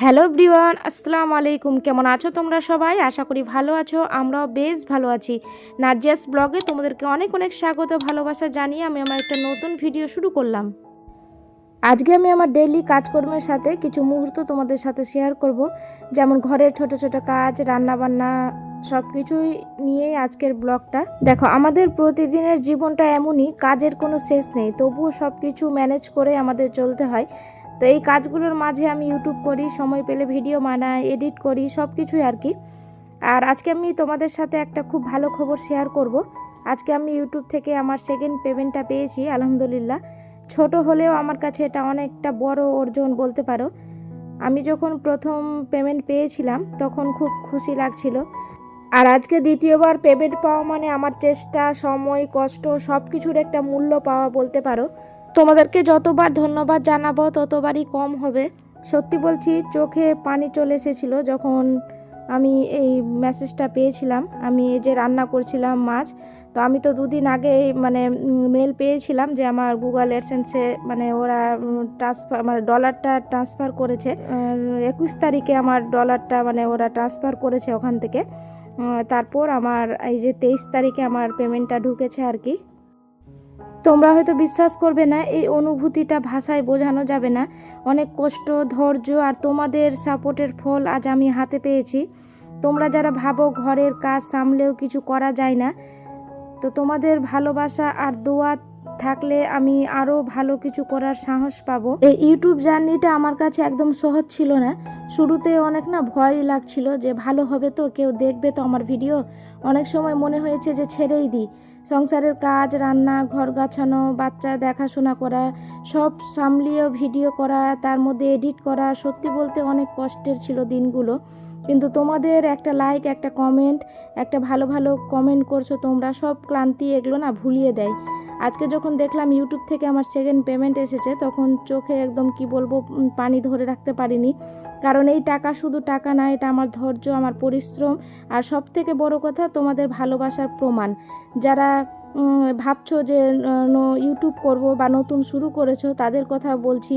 Hello ব্রিওয়ান আসসালামু আলাইকুম। কেমন আছো তোমরা সবাই? আশা করি ভালো আছো, আমরাও বেশ ভালো আছি। নাজিয়াস ব্লগে তোমাদেরকে অনেক অনেক স্বাগত, ভালোবাসা জানিয়ে আমি আমার একটা নতুন ভিডিও শুরু করলাম। আজকে আমি আমার ডেইলি কাজকর্মের সাথে কিছু মুহূর্ত তোমাদের সাথে শেয়ার করব। যেমন ঘরের ছোট ছোট কাজ রান্না বান্না সব কিছুই নিয়েই আজকের ব্লগটা। দেখো, আমাদের প্রতিদিনের জীবনটা এমনই, কাজের কোনো শেষ নেই, তবুও সব কিছু ম্যানেজ করে আমাদের চলতে হয়। তো এই কাজগুলোর মাঝে আমি ইউটিউব করি, সময় পেলে ভিডিও বানাই এডিট করি সব কিছুই আর কি। আর আজকে আমি তোমাদের সাথে একটা খুব ভালো খবর শেয়ার করব। আজকে আমি ইউটিউব থেকে আমার সেকেন্ড পেমেন্টটা পেয়েছি, আলহামদুলিল্লাহ। ছোট হলেও আমার কাছে এটা অনেকটা বড় অর্জন বলতে পারো। আমি যখন প্রথম পেমেন্ট পেয়েছিলাম, তখন খুব খুশি লাগছিল। আর আজকে দ্বিতীয়বার পেমেন্ট পাওয়া মানে আমার চেষ্টা, সময়, কষ্ট সব কিছুর একটা মূল্য পাওয়া বলতে পারো। তোমাদেরকে যতবার ধন্যবাদ জানাব, ততবারই কম হবে। সত্যি বলছি, চোখে পানি চলে এসেছিল যখন আমি এই মেসেজটা পেয়েছিলাম। আমি এই যে রান্না করছিলাম মাছ, তো আমি তো দুদিন আগে মানে মেল পেয়েছিলাম যে আমার গুগল এডসেন্সে মানে ওরা ট্রান্সফার মানে ডলারটা ট্রান্সফার করেছে। একুশ তারিখে আমার ডলারটা মানে ওরা ট্রান্সফার করেছে ওখান থেকে। তারপর আমার এই যে তেইশ তারিখে আমার পেমেন্টটা ঢুকেছে আর কি। তোমরা হয়তো বিশ্বাস করবে না, এই অনুভূতিটা ভাষায় বোঝানো যাবে না। অনেক কষ্ট, ধৈর্য আর তোমাদের সাপোর্টের ফল আজ আমি হাতে পেয়েছি। তোমরা যারা ভাবো ঘরের কাজ সামলেও কিছু করা যায় না, তো তোমাদের ভালোবাসা আর দোয়া থাকলে আমি আরও ভালো কিছু করার সাহস পাবো। এই ইউটিউব জার্নিটা আমার কাছে একদম সহজ ছিল না। শুরুতে অনেক না ভয়ই লাগছিল যে ভালো হবে তো, কেউ দেখবে তো আমার ভিডিও। অনেক সময় মনে হয়েছে যে ছেড়েই দিই। সংসারের কাজ, রান্না, ঘর গাছানো, বাচ্চা দেখাশোনা করা, সব সামলিয়ে ভিডিও করা, তার মধ্যে এডিট করা, সত্যি বলতে অনেক কষ্টের ছিল দিনগুলো। কিন্তু তোমাদের একটা লাইক একটা কমেন্ট একটা ভালো ভালো কমেন্ট করছ তোমরা, সব ক্লান্তি এগুলো না ভুলিয়ে দেয়। আজকে যখন দেখলাম ইউটিউব থেকে আমার সেকেন্ড পেমেন্ট এসেছে, তখন চোখে একদম কি বলব পানি ধরে রাখতে পারিনি। কারণ এই টাকা শুধু টাকা না, এটা আমার ধৈর্য, আমার পরিশ্রম। আর সব থেকে বড় কথা, তোমাদের ভালোবাসার প্রমাণ। যারা ভাবছ যে ইউটিউব করব বা নতুন শুরু করেছ, তাদের কথা বলছি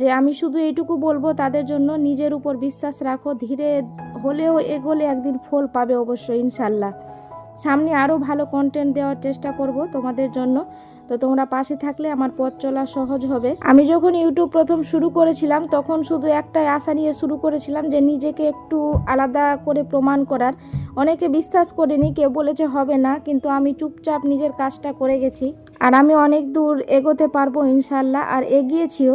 যে আমি শুধু এইটুকু বলব, তাদের জন্য নিজের উপর বিশ্বাস রাখো। ধীরে হলেও এগোলে একদিন ফল পাবে অবশ্যই, ইনশাল্লাহ। সামনে আরও ভালো কন্টেন্ট দেওয়ার চেষ্টা করব তোমাদের জন্য। তো তোমরা পাশে থাকলে আমার পথ চলা সহজ হবে। আমি যখন ইউটিউব প্রথম শুরু করেছিলাম, তখন শুধু একটাই আশা নিয়ে শুরু করেছিলাম যে নিজেকে একটু আলাদা করে প্রমাণ করার। অনেকে বিশ্বাস করেনি, কেউ বলেছে হবে না, কিন্তু আমি চুপচাপ নিজের কাজটা করে গেছি। আর আমি অনেক দূর এগোতে পারব ইনশাল্লাহ। আর এগিয়েছিও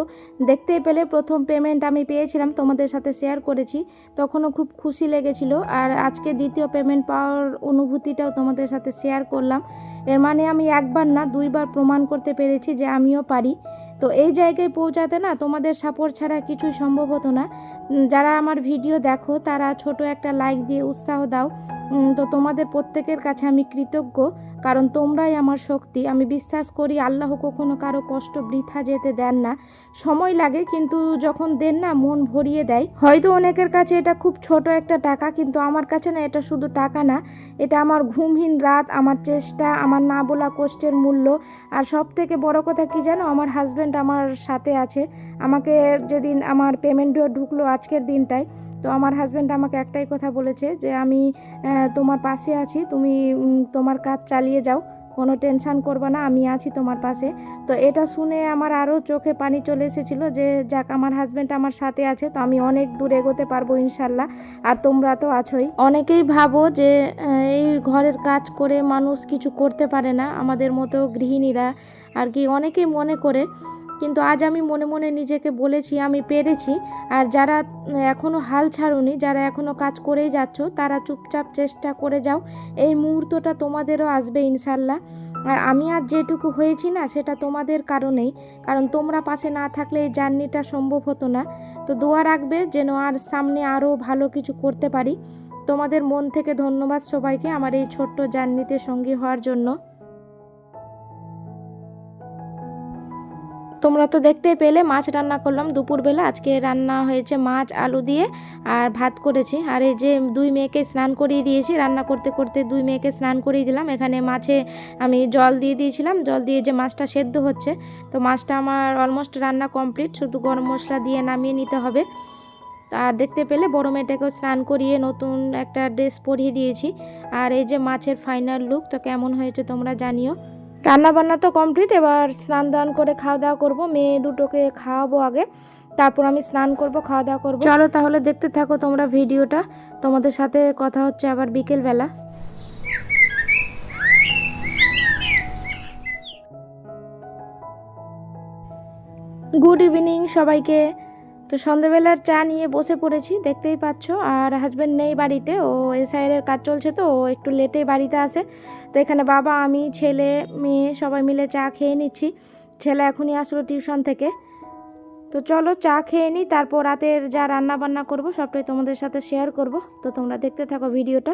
দেখতে পেলে প্রথম পেমেন্ট আমি পেয়েছিলাম, তোমাদের সাথে শেয়ার করেছি। তখনও খুব খুশি লেগেছিল। আর আজকে দ্বিতীয় পেমেন্ট পাওয়ার অনুভূতিটাও তোমাদের সাথে শেয়ার করলাম। এর মানে আমি একবার না, দুইবার প্রমাণ করতে পেরেছি যে আমিও পারি। তো এই জায়গায় পৌঁছাতে না, তোমাদের সাপোর্ট ছাড়া কিছুই সম্ভব হতো না। যারা আমার ভিডিও দেখো, তারা ছোট একটা লাইক দিয়ে উৎসাহ দাও। তো তোমাদের প্রত্যেকের কাছে আমি কৃতজ্ঞ। কারণ তোমরাই আমার শক্তি। আমি বিশ্বাস করি আল্লাহ কখনো কারও কষ্ট বৃথা যেতে দেন না। সময় লাগে কিন্তু যখন দেন না, মন ভরিয়ে দেয়। হয়তো অনেকের কাছে এটা খুব ছোট একটা টাকা, কিন্তু আমার কাছে না এটা শুধু টাকা না। এটা আমার ঘুমহীন রাত, আমার চেষ্টা, আমার না বলা কষ্টের মূল্য। আর সব থেকে বড় কথা কি জানো? আমার হাজব্যান্ড আমার সাথে আছে। আমাকে যেদিন আমার পেমেন্ট ঢুকলো আজকের দিনটায়, তো আমার হাজব্যান্ড আমাকে একটাই কথা বলেছে যে, আমি তোমার পাশে আছি। তুমি তোমার কাজ চালিয়ে যাও, কোনো টেনশান করবে না, আমি আছি তোমার পাশে। তো এটা শুনে আমার আরও চোখে পানি চলে এসেছিল যে, যাক, আমার হাজব্যান্ড আমার সাথে আছে, তো আমি অনেক দূর এগোতে পারব ইনশাল্লাহ, আর তোমরা তো আছোই। অনেকেই ভাবো যে এই ঘরের কাজ করে মানুষ কিছু করতে পারে না, আমাদের মতো গৃহিণীরা আর কি, অনেকেই মনে করে কিন্তু আজ আমি মনে মনে নিজেকে বলেছি, আমি পেরেছি। আর যারা এখনও হাল ছাড়ুনি, যারা এখনও কাজ করেই যাচ্ছ, তারা চুপচাপ চেষ্টা করে যাও। এই মুহূর্তটা তোমাদেরও আসবে ইনশাল্লাহ। আর আমি আজ যেটুকু হয়েছি না, সেটা তোমাদের কারণেই। কারণ তোমরা পাশে না থাকলে এই জার্নিটা সম্ভব হতো না। তো দোয়া রাখবে যেন আর সামনে আরও ভালো কিছু করতে পারি। তোমাদের মন থেকে ধন্যবাদ সবাইকে আমার এই ছোট্ট জার্নিতে সঙ্গী হওয়ার জন্য। তোমরা তো দেখতেই পেলে, মাছ রান্না করলাম দুপুরবেলা। আজকে রান্না হয়েছে মাছ, আলু দিয়ে, আর ভাত করেছি। আর এই যে দুই মেয়েকে স্নান করিয়ে দিয়েছি, রান্না করতে করতে দুই মেয়েকে স্নান করিয়ে দিলাম। এখানে মাছে আমি জল দিয়ে দিয়েছিলাম। জল দিয়ে যে মাছটা সেদ্ধ হচ্ছে, তো মাছটা আমার অলমোস্ট রান্না কমপ্লিট। শুধু গরম মশলা দিয়ে নামিয়ে নিতে হবে। আর দেখতে পেলে বড় মেয়েটাকেও স্নান করিয়ে নতুন একটা ড্রেস পরিয়ে দিয়েছি। আর এই যে মাছের ফাইনাল লুক তো কেমন হয়েছে তোমরা জানিও। রান্না বান্না তো কমপ্লিট, এবার স্নান দান করে খাওয়া দাওয়া করব। মেয়ে দুটোকে খাওয়াবো আগে, তারপর আমি স্নান করব, খাওয়া দাওয়া করব। চলো তাহলে দেখতে থাকো তোমরা ভিডিওটা। তোমাদের সাথে কথা হচ্ছে আবার বিকেলবেলা। গুড ইভিনিং সবাইকে। তো সন্ধেবেলার চা নিয়ে বসে পড়েছি, দেখতেই পাচ্ছ। আর হাজব্যান্ড নেই বাড়িতে, ও এসআইয়ের কাজ চলছে তো, ও একটু লেটে বাড়িতে আসে তো এখানে বাবা, আমি, ছেলে, মেয়ে, সবাই মিলে চা খেয়ে নিচ্ছি। ছেলে এখনই আসলো টিউশন থেকে। তো চলো চা খেয়ে নিই, তারপর রাতের যা রান্না বান্না করব, সবটাই তোমাদের সাথে শেয়ার করব। তো তোমরা দেখতে থাকো ভিডিওটা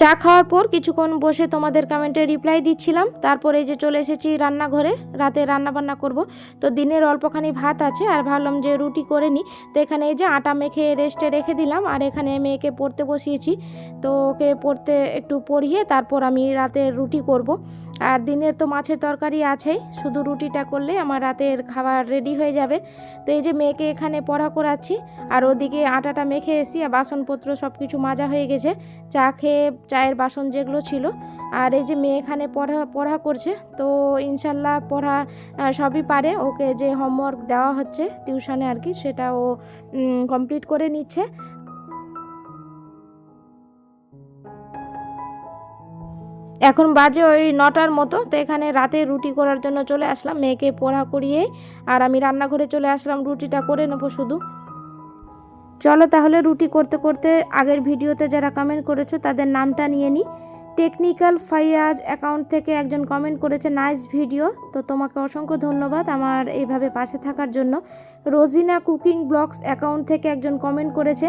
চা খাওয়ার পর কিছুক্ষণ বসে তোমাদের কমেন্টে রিপ্লাই দিচ্ছিলাম। তারপরে যে চলে এসেছি রান্নাঘরে, রাতে রান্না বান্না করব। তো দিনের অল্পখানি ভাত আছে, আর ভাবলাম যে রুটি করে নিই তো এখানে এই যে আটা মেখে রেস্টে রেখে দিলাম, আর এখানে মেয়েকে পড়তে বসিয়েছি। তো ওকে পড়তে একটু পড়িয়ে তারপর আমি রাতে রুটি করব। আর দিনের তো মাছের তরকারি আছেই। শুধু রুটিটা করলে আমার রাতের খাবার রেডি হয়ে যাবে। তো এই যে মেয়েকে এখানে পড়া করাচ্ছি, আর ওদিকে আটাটা মেখে এসি আর বাসনপত্র সব কিছু মাজা হয়ে গেছে। চা খেয়ে চায়ের বাসন যেগুলো ছিল, আর এই যে মেয়ে এখানে পড়া পড়া করছে। তো ইনশাল্লাহ পড়া সবই পারে। ওকে যে হোমওয়ার্ক দেওয়া হচ্ছে টিউশনে আর কি, সেটা ও কমপ্লিট করে নিচ্ছে। এখন বাজে ওই নটার মতো, তো এখানে রাতে রুটি করার জন্য চলে আসলাম, মেয়েকে পড়া করিয়ে, আর আমি রান্নাঘরে চলে আসলাম, রুটিটা করে নেব শুধু। চলো তাহলে রুটি করতে করতে আগের ভিডিওতে যারা কমেন্ট করেছ তাদের নামটা নিয়ে নিই টেকনিক্যাল ফাইয়াজ অ্যাকাউন্ট থেকে একজন কমেন্ট করেছে, নাইস ভিডিও। তো তোমাকে অসংখ্য ধন্যবাদ আমার এইভাবে পাশে থাকার জন্য। রোজিনা কুকিং ব্লগস অ্যাকাউন্ট থেকে একজন কমেন্ট করেছে,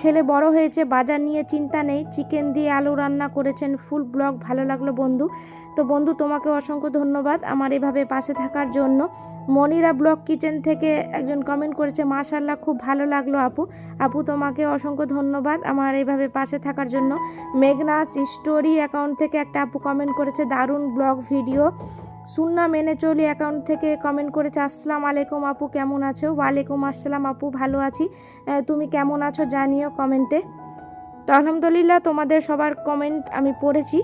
ছেলে বড় হয়েছে, বাজার নিয়ে চিন্তা নেই, চিকেন দিয়ে আলু রান্না করেছেন, ফুল ব্লগ, ভালো লাগল বন্ধু। তো বন্ধু, তোমাকে অসংখ্য ধন্যবাদ আমার এভাবে পাশে থাকার জন্য। মনিরা ব্লগ কিচেন থেকে একজন কমেন্ট করেছে মাশাল্লাহ খুব ভালো লাগল আপু। আপু, তোমাকে অসংখ্য ধন্যবাদ আমার এইভাবে পাশে থাকার জন্য। মেঘনাস স্টোরি অ্যাকাউন্ট থেকে একটা আপু কমেন্ট করেছে, দারুণ ব্লগ ভিডিও। সুন্না মেনে চলি অ্যাকাউন্ট থেকে কমেন্ট করেছে, আসসালাম আলাইকুম আপু, কেমন আছো? ওয়ালাইকুম আসসালাম আপু, ভালো আছি। তুমি কেমন আছো জানিও কমেন্টে তো আলহামদুলিল্লাহ তোমাদের সবার কমেন্ট আমি পড়েছি।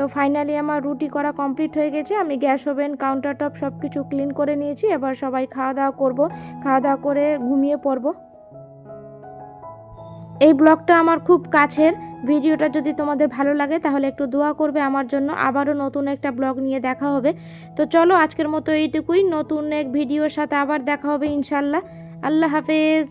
তো ফাইনালি আমার রুটি করা কমপ্লিট হয়ে গেছে। আমি গ্যাস ওভেন কাউন্টার টপ সব কিছু ক্লিন করে নিয়েছি। এবার সবাই খাওয়া দাওয়া করব। খাওয়া দাওয়া করে ঘুমিয়ে পড়ব। এই ব্লগটা আমার খুব কাছের। ভিডিওটা যদি তোমাদের ভালো লাগে তাহলে একটু দোয়া করবে আমার জন্য। আবারও নতুন একটা ব্লগ নিয়ে দেখা হবে। তো চলো আজকের মতো এইটুকুই। নতুন এক ভিডিওর সাথে আবার দেখা হবে ইনশাল্লাহ। আল্লাহ হাফেজ।